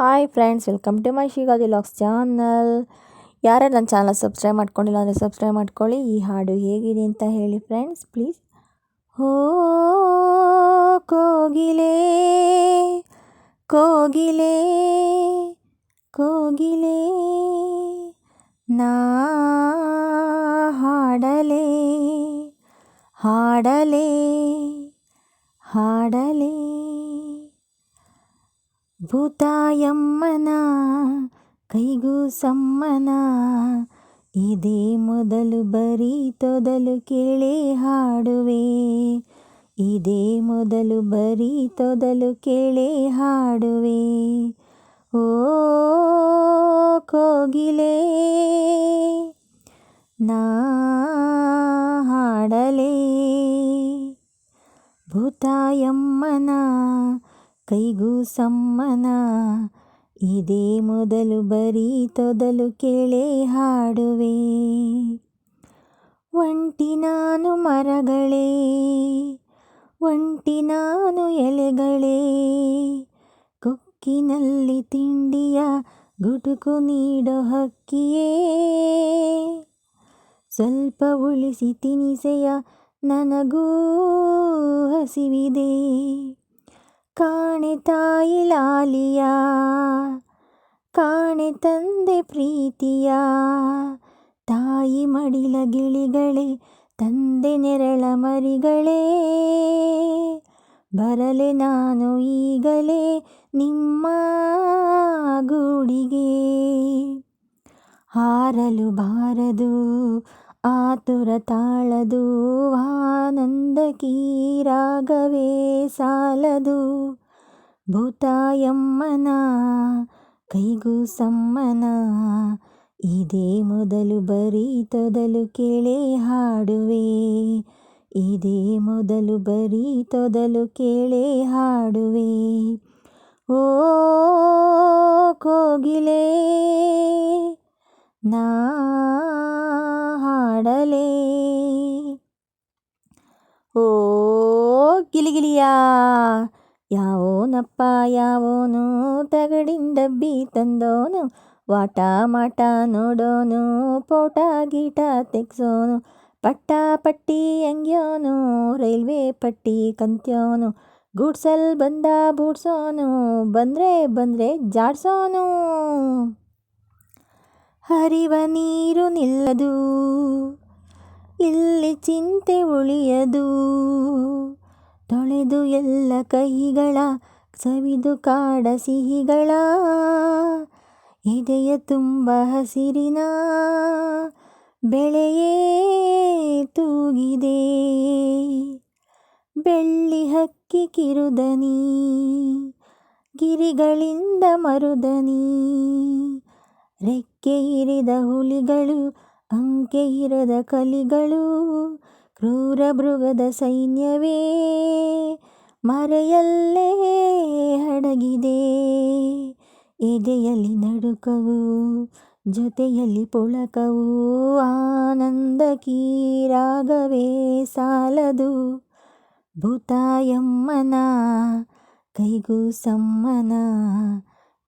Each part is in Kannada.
Hi friends welcome to my ಶಿಗಾದಿ ಲಾಕ್ಸ್ ಚಾನಲ್ ಯಾರ್ಯಾರು ನನ್ನ ಚಾನಲ್ ಸಬ್ಸ್ಕ್ರೈಬ್ ಮಾಡ್ಕೊಂಡಿಲ್ಲ ಅಂದರೆ ಸಬ್ಸ್ಕ್ರೈಬ್ ಮಾಡ್ಕೊಳ್ಳಿ. ಈ ಹಾಡು ಹೇಗಿದೆ ಅಂತ ಹೇಳಿ ಫ್ರೆಂಡ್ಸ್ ಪ್ಲೀಸ್ ಹೋ, ಕೋಗಿಲೆ ಕೋಗಿಲೆ ಕೋಗಿಲೆ, ನಾ ಹಾಡಲೆ ಹಾಡಲೆ ಹಾಡಲೆ. ಭೂತಾಯಮ್ಮನ ಕೈಗೂ ಸಮ್ಮನ ಇದೇ ಮೊದಲು ಬರೀ ತೊದಲು ಕೇಳಿ ಹಾಡುವೆ. ಇದೇ ಮೊದಲು ಬರೀ ತೊದಲು ಕೇಳಿ ಹಾಡುವೆ. ಓ ಕೋಗಿಲೆ, ನಾ ಹಾಡಲೇ. ಭೂತಾಯಮ್ಮನ ಕೈಗೂ ಸಮ್ಮನ. ಇದೇ ಮೊದಲು ಬರೀ ತೊದಲು ಕೇಳೇ ಹಾಡುವೆ. ಒಂಟಿ ನಾನು ಮರಗಳೇ, ಒಂಟಿ ನಾನು ಎಲೆಗಳೇ. ಕೊಕ್ಕಿನಲ್ಲಿ ತಿಂಡಿಯ ಗುಟುಕು ನೀಡೋ ಹಕ್ಕಿಯೇ. ಸ್ವಲ್ಪ ಉಳಿಸಿ ತಿನಿಸೆಯ ನನಗೂ ಹಸಿವಿದೆ. ಕಾಣೆ ತಾಯಿ ಲಾಲಿಯ, ಕಾಣೆ ತಂದೆ ಪ್ರೀತಿಯ, ತಾಯಿ ಮಡಿಲ ಗಿಳಿಗಳೇ, ತಂದೆ ನೆರಳ ಮರಿಗಳೇ, ಬರಲೆ ನಾನು ಈಗಲೇ ನಿಮ್ಮ ಗೂಡಿಗೆ. ಹಾರಲು ಬಾರದು ಆತುರ ತಾಳದು, ಆನಂದ ಕೀರಾಗವೇ ಸಾಲದು. ಭೂತಾಯಮ್ಮನ ಕೈಗೂ ಸಮ್ಮನ ಇದೇ ಮೊದಲು ಬರೀ ತೊದಲು ಕೇಳೇ ಹಾಡುವೆ. ಇದೇ ಮೊದಲು ಬರೀ ತೊದಲು ಕೇಳೇ ಹಾಡುವೆ. ಓ ಕೋಗಿಲೆ, ನಾ ಹಾಡಲೇ ಓ ಗಿಲಿಗಿಲಿಯ, ಯಾವೋನಪ್ಪ ಯಾವೋನು ತಗಡಿಂದ ಬಿ ತಂದೋನು, ವಾಟ ಮಾಟ ನೋಡೋನು, ಪೋಟ ಗೀಟ ತೆಗ್ಸೋನು, ಪಟ್ಟ ಪಟ್ಟಿ ಅಂಗ್ಯೋನು, ರೈಲ್ವೆ ಪಟ್ಟಿ ಕಂತ್ಯೋನು, ಗೂಡ್ಸಲ್ ಬಂದ ಬೂಡ್ಸೋನು, ಬಂದರೆ ಬಂದರೆ ಜಾಡ್ಸೋನು. ಹರಿವ ನೀರು ನಿಲ್ಲದು ಇಲ್ಲಿ ಚಿಂತೆ ಉಳಿಯದು. ತೊಳೆದು ಎಲ್ಲ ಕಹಿಗಳ ಸವಿದು ಕಾಡ ಸಿಹಿಗಳ, ಎದೆಯ ತುಂಬ ಹಸಿರಿನ ಬೆಳೆಯೇ ತೂಗಿದೆ. ಬೆಳ್ಳಿ ಹಕ್ಕಿ ಕಿರುದನಿ, ಗಿರಿಗಳಿಂದ ಮರುದನಿ, ರೆಕ್ಕೆ ಇರಿದ ಹುಲಿಗಳು ಅಂಕೆ ಇರದ ಕಲಿಗಳು, ಕ್ರೂರ ಮೃಗದ ಸೈನ್ಯವೇ, ಮರೆಯಲ್ಲೇ ಹಡಗಿದೆ. ಎದೆಯಲ್ಲಿ ನಡುಕವು, ಜೊತೆಯಲ್ಲಿ ಪುಳಕವು, ಆನಂದ ಕೀರಾಗವೇ ಸಾಲದು. ಭೂತಾಯಮ್ಮನ ಕೈಗೂ ಸಮ್ಮನ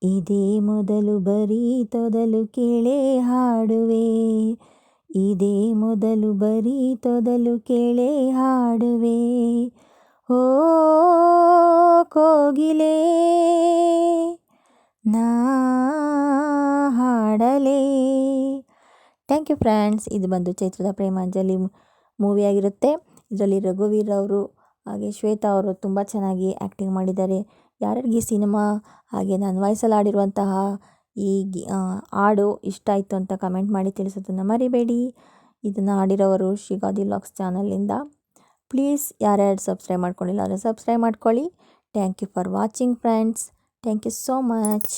ಇದೇ ಮೊದಲು ಬರೀ ತೊದಲು ಕೇಳೇ ಹಾಡುವೆ. ಇದೇ ಮೊದಲು ಬರೀ ತೊದಲು ಕೇಳೆ ಹಾಡುವೆ. ಓ ಕೋಗಿಲೆ, ನಾ ಹಾಡಲೇ. Thank you friends. ಇದು ಬಂದು ಚೈತ್ರದ ಪ್ರೇಮಾಂಜಲಿ ಮೂವಿ ಆಗಿರುತ್ತೆ. ಇದರಲ್ಲಿ ರಘುವೀರ್ ಅವರು ಹಾಗೆ ಶ್ವೇತಾ ಅವರು ತುಂಬ ಚೆನ್ನಾಗಿ ಆ್ಯಕ್ಟಿಂಗ್ ಮಾಡಿದ್ದಾರೆ. ಯಾರಿಗೆ ಸಿನಿಮಾ ಹಾಗೆ ನಾನು ವಾಯ್ಸಲ್ಲಿ ಆಡಿರುವಂತಹ ಈ ಹಾಡು ಇಷ್ಟ ಆಯಿತು ಅಂತ ಕಮೆಂಟ್ ಮಾಡಿ ತಿಳಿಸೋದನ್ನು ಮರಿಬೇಡಿ. ಇದನ್ನು ಆಡಿರೋವರು ಶಿಗಾದಿ ಲಾಕ್ಸ್ ಚಾನಲಿಂದ ಪ್ಲೀಸ್ ಯಾರ್ಯಾರು ಸಬ್ಸ್ಕ್ರೈಬ್ ಮಾಡ್ಕೊಂಡಿಲ್ಲ ಅಂದರೆ ಸಬ್ಸ್ಕ್ರೈಬ್ ಮಾಡ್ಕೊಳ್ಳಿ. Thank you for watching friends thank you so much